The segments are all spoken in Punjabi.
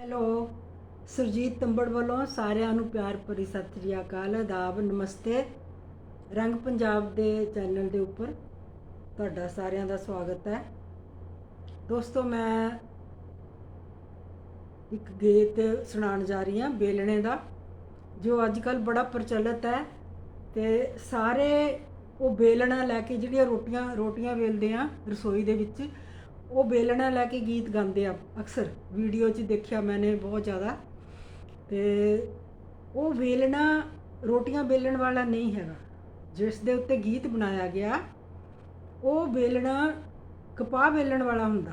ਹੈਲੋ। ਸੁਰਜੀਤ ਤੰਬੜ ਵੱਲੋਂ ਸਾਰਿਆਂ ਨੂੰ ਪਿਆਰ ਭਰੀ ਸਤਿ ਸ੍ਰੀ ਅਕਾਲ, ਆਦਾਬ, ਨਮਸਤੇ। ਰੰਗ ਪੰਜਾਬ ਦੇ ਚੈਨਲ ਦੇ ਉੱਪਰ ਤੁਹਾਡਾ ਸਾਰਿਆਂ ਦਾ ਸਵਾਗਤ ਹੈ। ਦੋਸਤੋ, ਮੈਂ ਇੱਕ ਗੀਤ ਸੁਣਾਉਣ ਜਾ ਰਹੀ ਹਾਂ, ਬੇਲਣੇ ਦਾ, ਜੋ ਅੱਜ ਕੱਲ ਬੜਾ ਪ੍ਰਚਲਿਤ ਹੈ ਤੇ ਸਾਰੇ ਉਹ ਬੇਲਣਾ ਲੈ ਕੇ ਜਿਹੜੀਆਂ ਰੋਟੀਆਂ ਰੋਟੀਆਂ ਵੇਲਦੇ ਆ ਰਸੋਈ ਦੇ ਵਿੱਚ ਉਹ ਬੇਲਣਾ ਲੈ ਕੇ ਗੀਤ ਗਾਉਂਦੇ ਆ ਅਕਸਰ। ਵੀਡੀਓ 'ਚ ਦੇਖਿਆ ਮੈਨੇ ਬਹੁਤ ਜ਼ਿਆਦਾ। ਤੇ ਉਹ ਵੇਲਣਾ, ਰੋਟੀਆਂ ਵੇਲਣ ਵਾਲਾ ਨਹੀਂ ਹੈਗਾ। ਜਿਸ ਦੇ ਉੱਤੇ ਗੀਤ ਬਣਾਇਆ ਗਿਆ, ਉਹ ਵੇਲਣਾ ਕਪਾਹ ਵੇਲਣ ਵਾਲਾ ਹੁੰਦਾ।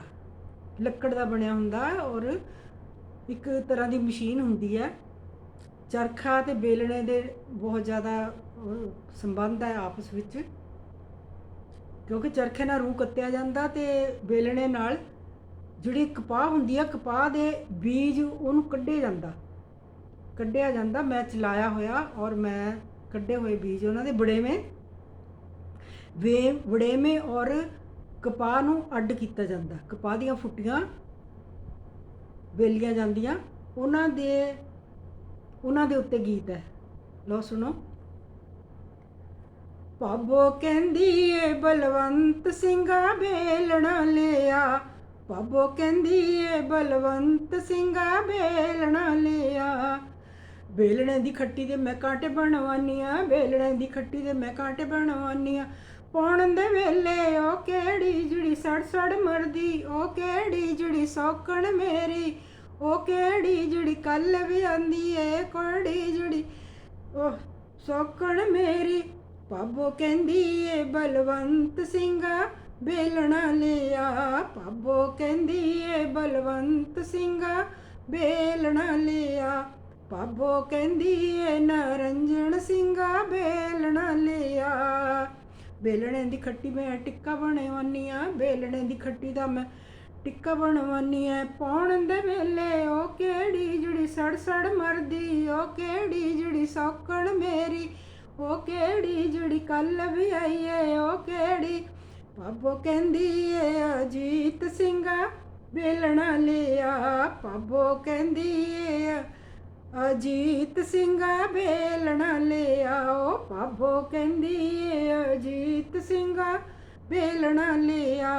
ਲੱਕੜ ਦਾ ਬਣਿਆ ਹੁੰਦਾ ਔਰ ਇੱਕ ਤਰ੍ਹਾਂ ਦੀ ਮਸ਼ੀਨ ਹੁੰਦੀ ਹੈ। ਚਰਖਾ ਤੇ ਵੇਲਣੇ ਦੇ ਬਹੁਤ ਜ਼ਿਆਦਾ ਸੰਬੰਧ ਹੈ ਆਪਸ ਵਿੱਚ। ਕਿਉਂਕਿ ਚਰਖੇ ਨਾਲ ਰੂਹ ਕੱਤਿਆ ਜਾਂਦਾ ਤੇ ਵੇਲਣੇ ਨਾਲ ਜਿਹੜੀ ਕਪਾਹ ਹੁੰਦੀ ਆ ਕਪਾਹ ਦੇ ਬੀਜ ਉਹਨੂੰ ਕੱਢਿਆ ਜਾਂਦਾ। ਕੱਢਿਆ ਜਾਂਦਾ, ਮੈਂ ਚਲਾਇਆ ਹੋਇਆ ਔਰ ਮੈਂ ਕੱਢੇ ਹੋਏ ਬੀਜ ਉਹਨਾਂ ਦੇ ਬੜੇਵੇਂ ਵੇ, ਵੜੇਵੇਂ ਔਰ ਕਪਾਹ ਨੂੰ ਅੱਡ ਕੀਤਾ ਜਾਂਦਾ। ਕਪਾਹ ਦੀਆਂ ਫੁੱਟੀਆਂ ਵੇਲੀਆਂ ਜਾਂਦੀਆਂ। ਉਹਨਾਂ ਦੇ ਉਹਨਾਂ ਦੇ ਉੱਤੇ ਗੀਤ ਹੈ। ਲਓ ਸੁਣੋ। ਬਾਬੋ ਕਹਿੰਦੀ ਏ ਬਲਵੰਤ ਸਿੰਘਾ ਬੇਲਣਾ ਲਿਆ। ਬਾਬੋ ਕਹਿੰਦੀ ਏ ਬਲਵੰਤ ਸਿੰਘਾ ਬੇਲਣਾ ਲਿਆ। ਬੇਲਣੇ ਦੀ ਖੱਟੀ ਦੇ ਮੈਂ ਕਾਂਟੇ ਬਣਵਾਨੀਆਂ ਬੇਲਣੇ ਦੀ ਖੱਟੀ ਦੇ ਮੈਂ ਕਾਂਟੇ ਬਣਵਾਨੀਆਂ ਪਾਉਣ ਦੇ ਵੇਲੇ ਉਹ ਕਿਹੜੀ ਜੁੜੀ ਸੜ ਸੜ ਮਰਦੀ, ਉਹ ਕਿਹੜੀ ਜੁੜੀ ਸੌਕਣ ਮੇਰੀ, ਉਹ ਕਿਹੜੀ ਜੁੜੀ ਕੱਲ ਵੀ ਆਂਦੀ ਏ ਕੋੜੀ ਜੁੜੀ ਉਹ ਸੌਕਣ ਮੇਰੀ। ਪਾਬੋ ਕਹਿੰਦੀ ਏ ਬਲਵੰਤ ਸਿੰਘ, ਬੇਲਣਾ ਲਿਆ। ਪਾਬੋ ਕਹਿੰਦੀ ਏ ਬਲਵੰਤ ਸਿੰਘ, ਬੇਲਣਾ ਲਿਆ। ਪਾਬੋ ਕਹਿੰਦੀ ਏ ਨਰੰਜਣ ਸਿੰਘਾ, ਬੇਲਣਾ ਲਿਆ। ਬੇਲਣੇ ਦੀ ਖੱਟੀ ਮੈਂ ਟਿੱਕਾ ਬਣਵਾਨੀ ਆ। ਬੇਲਣੇ ਦੀ ਖੱਟੀ ਦਾ ਮੈਂ ਟਿੱਕਾ ਬਣਵਾਨੀ ਐ ਪਾਉਣ ਦੇ ਵੇਲੇ ਉਹ ਕਿਹੜੀ ਜਿਹੜੀ ਸੜ ਸੜ ਮਰਦੀ, ਉਹ ਕਿਹੜੀ ਜਿਹੜੀ ਸੌਕਣ ਮੇਰੀ। ਉਹ ਕਿਹੜੀ ਜਿਹੜੀ ਕੱਲ ਵੀ ਆਈ ਏ, ਉਹ ਕਿਹੜੀ? ਪਾਬੋ ਕਹਿੰਦੀ ਏ, ਅਜੀਤ ਸਿੰਘਾ ਵੇਲਣਾ ਲਿਆ। ਪਾਬੋ ਕਹਿੰਦੀ ਏ, ਅਜੀਤ ਸਿੰਘਾ ਵੇਲਣਾ ਲਿਆ। ਉਹ ਪਾਬੋ ਕਹਿੰਦੀ ਏ, ਅਜੀਤ ਸਿੰਘਾ ਵੇਲਣਾ ਲਿਆ।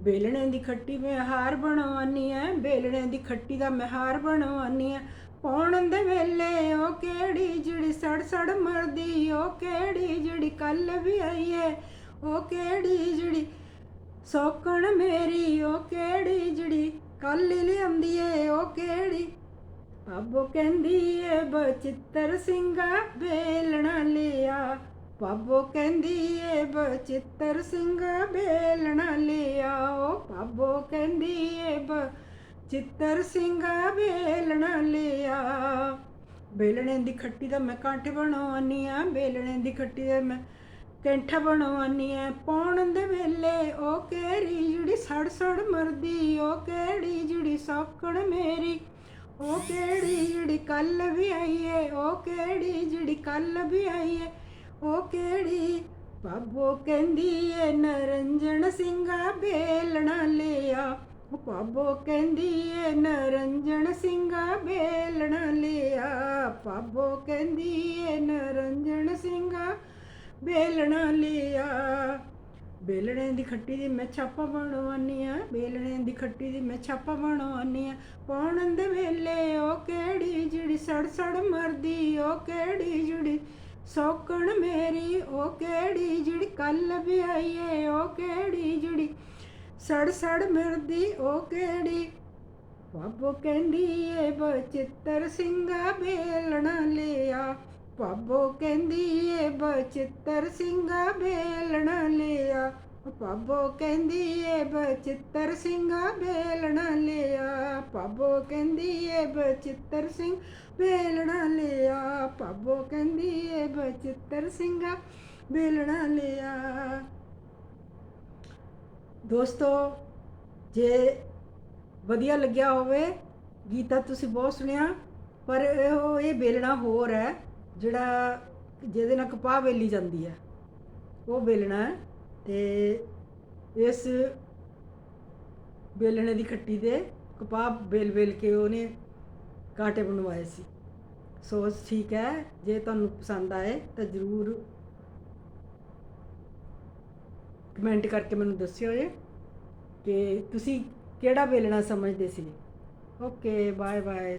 ਬੇਲਣੇ ਦੀ ਖੱਟੀ ਮੈਂ ਹਾਰ ਬਣਵਾਨੀ ਐ ਬੇਲਣੇ ਦੀ ਖੱਟੀ ਦਾ ਮੈਂ ਹਾਰ ਬਣਵਾਨੀ ਐ ਪਾਉਣ ਦੇ ਵੇਲੇ ਉਹ ਕਿਹੜੀ ਜਿਹੜੀ ਸੜ ਸੜ ਮਰਦੀ, ਉਹ ਕਿਹੜੀ ਜਿਹੜੀ ਕੱਲ ਵੀ ਆਈ ਹੈ ਉਹ ਕਿਹੜੀ ਜਿਹੜੀ ਸੌਕਣ ਮੇਰੀ, ਉਹ ਕਿਹੜੀ ਜਿਹੜੀ ਕੱਲ ਲਿਆਂਦੀ ਏ, ਉਹ ਕਿਹੜੀ ਪਾਬੋ ਕਹਿੰਦੀ ਏ, ਬਚਿੱਤਰ ਸਿੰਘਾ ਬੇਲਣਾ ਲਿਆ। ਪਾਬੋ ਕਹਿੰਦੀ ਏ, ਬਚਿੱਤਰ ਸਿੰਘਾ ਬੇਲਣਾ ਲਿਆ। ਉਹ ਪਾਬੋ ਕਹਿੰਦੀ ਏ ਚਿੱਤਰ ਸਿੰਘ ਬੇਲਣਾ ਲਿਆ। ਬੇਲਣੇ ਦੀ ਖੱਟੀ ਦਾ ਮੈਂ ਕਾਂਟੇ ਬਣਾਉਣੀ ਆ ਬੇਲਣੇ ਦੀ ਖੱਟੀ ਦਾ ਮੈਂ ਕੈਂਠਾ ਬਣਾਉਣੀ ਆ। ਪਾਉਣ ਦੇ ਵੇਲੇ ਉਹ ਕਿਹੜੀ ਜਿਹੜੀ ਸੜ ਸੜ ਮਰਦੀ, ਉਹ ਕਿਹੜੀ ਜਿਹੜੀ ਸੌਕਣ ਮੇਰੀ, ਉਹ ਕਿਹੜੀ ਜਿਹੜੀ ਕੱਲ ਵੀ ਆਈ ਏ, ਉਹ ਕਿਹੜੀ ਜਿਹੜੀ ਕੱਲ ਵੀ ਆਈ ਏ, ਉਹ ਕਿਹੜੀ ਬਾਬੋ ਕਹਿੰਦੀ ਏ ਨਰੰਜਣ ਸਿੰਘਾ ਬੇਲਣਾ ਲਿਆ। ਪਾਬੋ ਕਹਿੰਦੀ ਏ ਨਰੰਜਣ ਸਿੰਘ ਬੇਲਣਾ ਲਿਆ। ਪਾਬੋ ਕਹਿੰਦੀ ਏ ਨਰੰਜਣ ਸਿੰਘ ਬੇਲਣਾ ਲਿਆ। ਬੇਲਣੇ ਦੀ ਖੱਟੀ ਦੀ ਮੈਂ ਛਾਪਾ ਬਣਵਾਨੀ ਆ। ਬੇਲਣੇ ਦੀ ਖੱਟੀ ਦੀ ਮੈਂ ਛਾਪਾ ਬਣਵਾਨੀ ਆ। ਪਾਉਣ ਦੇ ਵੇਲੇ ਉਹ ਕਿਹੜੀ ਜਿਹੜੀ ਸੜ ਸੜ ਮਰਦੀ, ਉਹ ਕਿਹੜੀ ਜਿਹੜੀ ਸੌਕਣ ਮੇਰੀ, ਉਹ ਕਿਹੜੀ ਜਿਹੜੀ ਕੱਲ ਵੀ ਉਹ ਕਿਹੜੀ ਜਿਹੜੀ ਸੜ ਸੜ ਮਿਰਦੀ ਉਹ ਕਿਹੜੀ? ਬਾਬੋ ਕਹਿੰਦੀ ਏ ਬਚਿੱਤਰ ਸਿੰਘਾ ਬੇਲਣਾ ਲਿਆ। ਪਾਬੋ ਕਹਿੰਦੀ ਏ ਬਚਿੱਤਰ ਸਿੰਘਾ ਬੇਲਣਾ ਲਿਆ। ਪਾਬੋ ਕਹਿੰਦੀ ਏ ਬਚਿੱਤਰ ਸਿੰਘਾ ਬੇਲਣਾ ਲਿਆ। ਪਾਬੋ ਕਹਿੰਦੀ ਏ ਬਚਿੱਤਰ ਸਿੰਘ ਬੇਲਣਾ ਲਿਆ। ਪਾਬੋ ਕਹਿੰਦੀ ਏ ਬਚਿੱਤਰ ਸਿੰਘਾ ਬੇਲਣਾ ਲਿਆ। ਦੋਸਤੋ, ਜੇ ਵਧੀਆ ਲੱਗਿਆ ਹੋਵੇ, ਗੀਤਾ ਤੁਸੀਂ ਬਹੁਤ ਸੁਣਿਆ, ਪਰ ਇਹੋ ਇਹ ਬੇਲਣਾ ਹੋਰ ਹੈ, ਜਿਹੜਾ ਜਿਹਦੇ ਨਾਲ ਕਪਾਹ ਵੇਲੀ ਜਾਂਦੀ ਹੈ। ਉਹ ਬੇਲਣਾ ਹੈ ਤੇ ਇਸ ਬੇਲਣੇ ਦੀ ਖੱਟੀ ਦੇ ਕਪਾਹ ਬੇਲ ਬੇਲ ਕੇ ਉਹਨੇ ਕਾਟੇ ਬਣਵਾਏ ਸੀ। ਸੋ, ਠੀਕ ਹੈ, ਜੇ ਤੁਹਾਨੂੰ ਪਸੰਦ ਆਏ ਤਾਂ ਜ਼ਰੂਰ ਕਮੈਂਟ ਕਰਕੇ ਮੈਨੂੰ ਦੱਸਿਓ ਜੇ ਕਿ ਤੁਸੀਂ ਕਿਹੜਾ ਵੇਲਣਾ ਸਮਝਦੇ ਸੀ। Okay bye bye